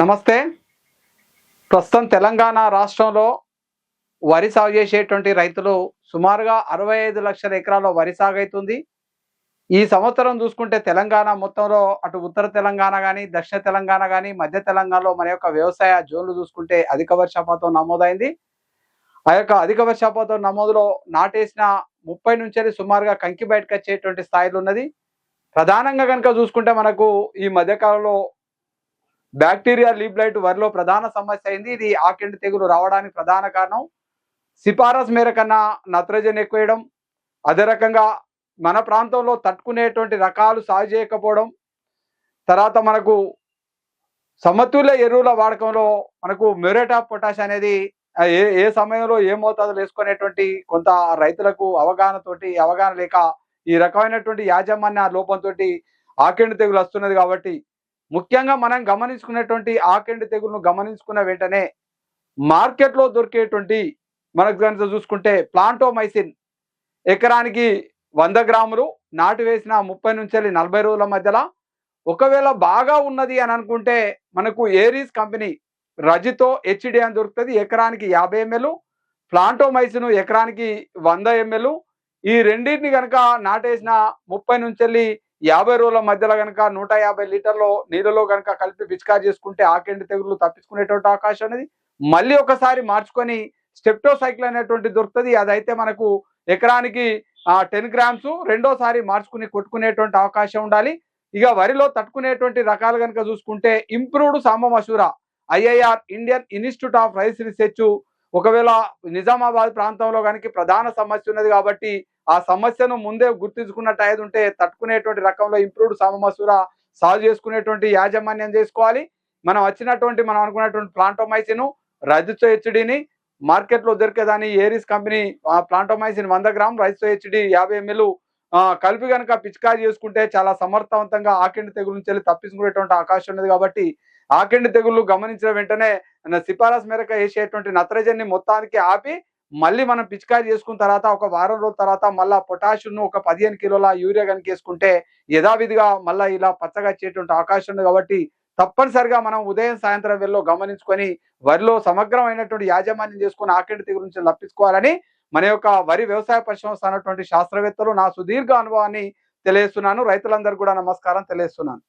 నమస్తే. ప్రస్తుతం తెలంగాణ రాష్ట్రంలో వరి సాగు చేసేటువంటి రైతులు సుమారుగా అరవై ఐదు లక్షల ఎకరాల్లో వరి సాగు అవుతుంది. ఈ సంవత్సరం చూసుకుంటే తెలంగాణ మొత్తంలో అటు ఉత్తర తెలంగాణ కానీ దక్షిణ తెలంగాణ కానీ మధ్య తెలంగాణలో మన యొక్క వ్యవసాయ జోన్లు చూసుకుంటే అధిక వర్షపాతం నమోదైంది. ఆ యొక్క అధిక వర్షపాతం నమోదులో నాటేసిన ముప్పై నుంచి సుమారుగా కంకి బయటకు వచ్చేటువంటి స్థాయిలో ఉన్నది. ప్రధానంగా కనుక చూసుకుంటే మనకు ఈ మధ్యకాలంలో బ్యాక్టీరియా లీబ్లైట్ వరిలో ప్రధాన సమస్య అయింది. ఇది ఆకెండు తెగులు రావడానికి ప్రధాన కారణం. సిఫారసు మేర కన్నా నత్రజని ఎక్కువేయడం అదే రకంగా మన ప్రాంతంలో తట్టుకునేటువంటి రకాలు సాగు చేయకపోవడం తర్వాత మనకు సమతుల్య ఎరువుల వాడకంలో మనకు మ్యూరేట్ ఆఫ్ పొటాష్ అనేది ఏ ఏ సమయంలో ఏ మోతాదులు వేసుకునేటువంటి కొంత రైతులకు అవగాహనతోటి అవగాహన లేక ఈ రకమైనటువంటి యాజమాన్య లోపంతో ఆకెండు తెగులు వస్తున్నది కాబట్టి ముఖ్యంగా మనం గమనించుకునేటువంటి ఆకెండు తెగులను గమనించుకున్న వెంటనే మార్కెట్లో దొరికేటువంటి మనకు కనుక చూసుకుంటే ప్లాంటోమైసిన్ ఎకరానికి వంద గ్రాములు నాటు వేసిన ముప్పై నుంచి నలభై రోజుల మధ్యలో ఒకవేళ బాగా ఉన్నది అని అనుకుంటే మనకు ఏరీస్ కంపెనీ రజితో హెచ్డి అని దొరుకుతుంది. ఎకరానికి యాభై ఎంఎల్ ప్లాంటోమైసిన్ ఎకరానికి వంద ఎంఎల్. ఈ రెండింటిని కనుక నాటేసిన ముప్పై నుంచి యాభై రోజుల మధ్యలో కనుక నూట యాభై లీటర్లు నీళ్ళలో కనుక కలిపి పిచికా చేసుకుంటే ఆకెండి తెగులు తప్పించుకునేటువంటి అవకాశం అనేది మళ్ళీ ఒకసారి మార్చుకొని స్టెప్టోసైకిల్ అనేటువంటి దొరుకుతుంది. అదైతే మనకు ఎకరానికి టెన్ గ్రామ్స్ రెండోసారి మార్చుకుని కొట్టుకునేటువంటి అవకాశం ఉండాలి. ఇక వరిలో తట్టుకునేటువంటి రకాలు కనుక చూసుకుంటే improved Samba Masuri IIR Indian institute of rice research ఒకవేళ నిజామాబాద్ ప్రాంతంలో కనుక ప్రధాన సమస్య ఉన్నది కాబట్టి ఆ సమస్యను ముందే గుర్తించుకున్నట్టు అయితే ఉంటే తట్టుకునేటువంటి రకంలో ఇంప్రూవ్డ్ సమమసూర సాగు చేసుకునేటువంటి యాజమాన్యం చేసుకోవాలి. మనం వచ్చినటువంటి మనం అనుకున్నటువంటి ప్లాంటోమైసిన్ రజితో హెచ్డిని మార్కెట్లో దొరికేదాన్ని ఏరిస్ కంపెనీ ప్లాంటోమైసిన్ వంద గ్రామ్ రైస్ హెచ్డి యాభై ఎంఎల్ కలిపి కనుక పిచికారి చేసుకుంటే చాలా సమర్థవంతంగా ఆకెండు తెగులు నుంచి వెళ్ళి తప్పించుకునేటువంటి అవకాశం ఉన్నది కాబట్టి ఆకిండి తెగులు గమనించిన వెంటనే సిఫారసు మేరకు వేసేటువంటి నత్రజని మొత్తానికి ఆపి మళ్ళీ మనం పిచికారి చేసుకున్న తర్వాత ఒక వారం రోజుల తర్వాత మళ్ళా పొటాషియం ఒక పదిహేను కిలోల యూరియా కనుక వేసుకుంటే యథావిధిగా మళ్ళీ ఇలా పచ్చగా వచ్చేటువంటి అవకాశం ఉంది కాబట్టి తప్పనిసరిగా మనం ఉదయం సాయంత్రం వెళ్ళో గమనించుకొని వరిలో సమగ్రమైనటువంటి యాజమాన్యం చేసుకుని ఆకెండు తెగులు నుంచి మన యొక్క వరి వ్యవసాయ పరిశ్రమ అన్నటువంటి శాస్త్రవేత్తలు నా సుదీర్ఘ అనుభవాన్ని తెలియజేస్తున్నాను. రైతులందరూ కూడా నమస్కారం తెలియజేస్తున్నాను.